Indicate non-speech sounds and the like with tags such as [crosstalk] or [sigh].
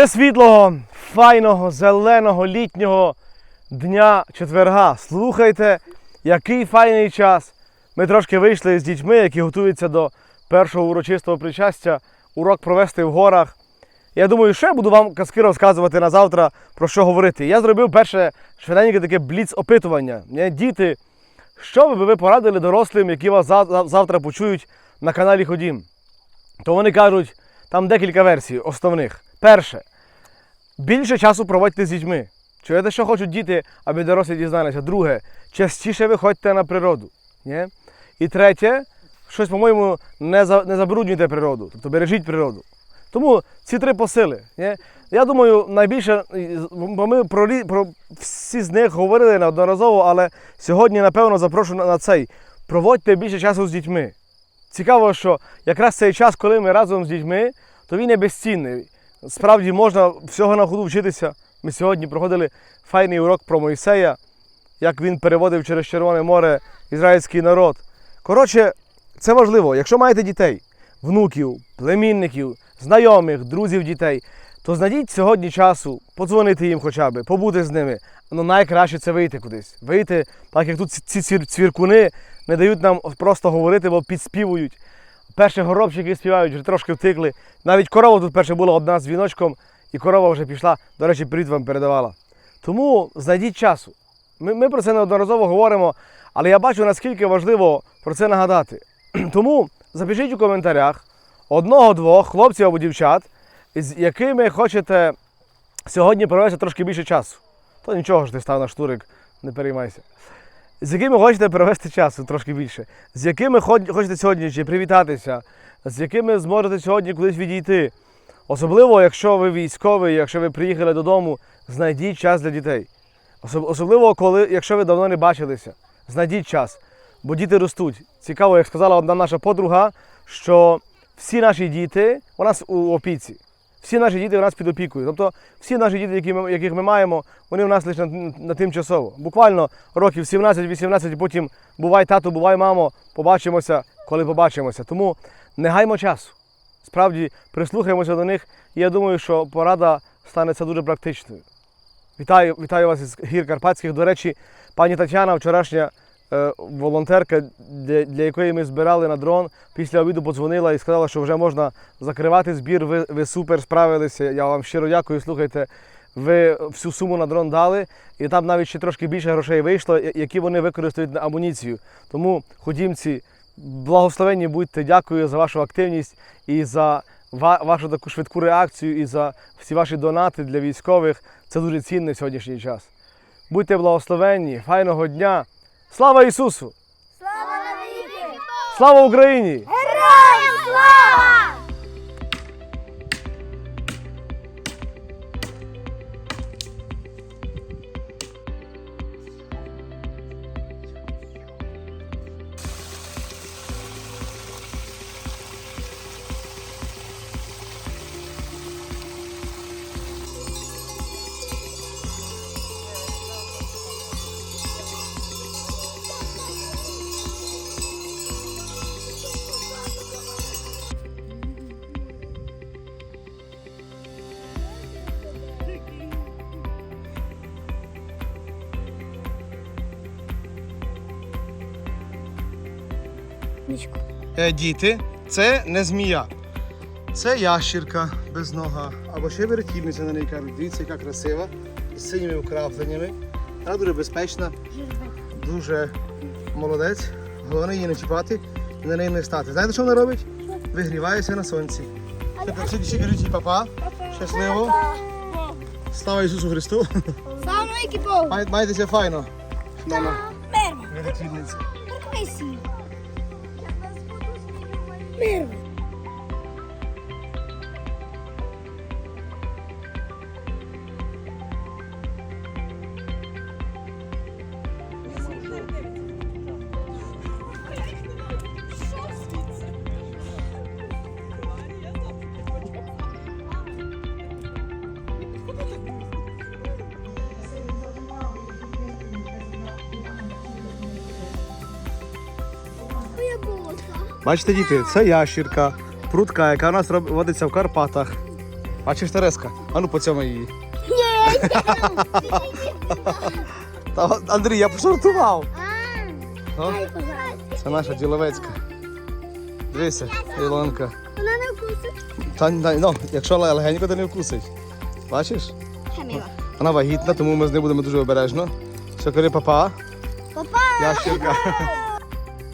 Пресвітлого, файного, зеленого літнього дня четверга. Слухайте, який файний час. Ми трошки вийшли з дітьми, які готуються до першого урочистого причастя, урок провести в горах. Я думаю, ще буду вам казки розказувати на завтра про що говорити. Я зробив перше швиденьке таке бліц-опитування. Діти, що би ви порадили дорослим, які вас завтра почують на каналі Ходім? То вони кажуть, там декілька версій основних. Перше, більше часу проводьте з дітьми. Чуєте, що хочуть діти, аби дорослі дізналися. Друге, частіше виходьте на природу. Ні? І третє, щось, по-моєму, не, за, не забруднюйте природу, тобто бережіть природу. Тому ці три посили. Ні? Я думаю, найбільше, бо ми про, про всі з них говорили неодноразово, але сьогодні, напевно, запрошу на, на цей. Проводьте більше часу з дітьми. Цікаво, що якраз цей час, коли ми разом з дітьми, то він є безцінний. Справді можна всього на ходу вчитися. Ми сьогодні проходили файний урок про Мойсея, як він переводив через Червоне море ізраїльський народ. Коротше, це важливо. Якщо маєте дітей, внуків, племінників, знайомих, друзів дітей, то знайдіть сьогодні часу, подзвонити їм хоча б, побути з ними. Ну найкраще це вийти кудись. Вийти, так як тут ці цвіркуни не дають нам просто говорити, бо підспівують. Перші горобчики співають, вже трошки втикли. Навіть корова тут перша була одна з віночком, і корова вже пішла. До речі, привіт вам передавала. Тому знайдіть часу. Ми, ми про це неодноразово говоримо, але я бачу, наскільки важливо про це нагадати. [clears throat] Тому запишіть у коментарях одного-двох хлопців або дівчат, з якими хочете сьогодні провести трошки більше часу. То нічого ж ти став на штурик, не переймайся. З якими хочете провести часу трошки більше, з якими хочете сьогодні чи привітатися, з якими зможете сьогодні кудись відійти. Особливо, якщо ви військовий, якщо ви приїхали додому, знайдіть час для дітей. Особливо, коли, якщо ви давно не бачилися, знайдіть час, бо діти ростуть. Цікаво, як сказала одна наша подруга, що всі наші діти у нас у опіці. Всі наші діти у нас під опікою. Тобто всі наші діти, які ми, яких ми маємо, вони у нас лише на, на тимчасово. Буквально років 17-18, потім бувай тато, бувай мамо, побачимося, коли побачимося. Тому не гаймо часу. Справді прислухаємося до них, і я думаю, що порада станеться дуже практичною. Вітаю, вітаю вас із гір Карпатських. До речі, пані Тетяна, вчорашня волонтерка, для, для якої ми збирали на дрон, після обіду подзвонила і сказала, що вже можна закривати збір. Ви, ви супер справилися. Я вам щиро дякую. Слухайте, ви всю суму на дрон дали, і там навіть ще трошки більше грошей вийшло, які вони використають на амуніцію. Тому ходімці, благословенні будьте, дякую за вашу активність і за вашу таку швидку реакцію, і за всі ваші донати для військових. Це дуже цінний сьогоднішній час. Будьте благословенні, файного дня. Слава Ісусу! Слава Україні! Героям слава! Нічку. Е, Діти, це не змія. Це ящірка без нога. Або ще вертівниця на неї кажуть. Дивіться, яка красива. З синіми вкрапленнями. Вона дуже безпечна, дуже молодець. Головне її не чіпати і на неї не стати. Знаєте, що вона робить? Вигрівається на сонці. Тепер всі кажуть їй папа. Щасливо. Слава Ісусу Христу. Слава Богу! Майтеся файно. Мама. Мирно! merda. Бачите, діти, це ящірка, прутка, яка у нас водиться в Карпатах. Бачиш Тереска? А ну поцьомай її. Ні. Та, Андрій, я пожартував. О, це наша діловецька. Дивися, Ілонка. Вона не вкусить. Та, та, ну, якщо легенько, то не вкусить. Бачиш? Вона вагітна, тому ми з нею будемо дуже обережно. Все, кажи папа. Папа. Ящерка.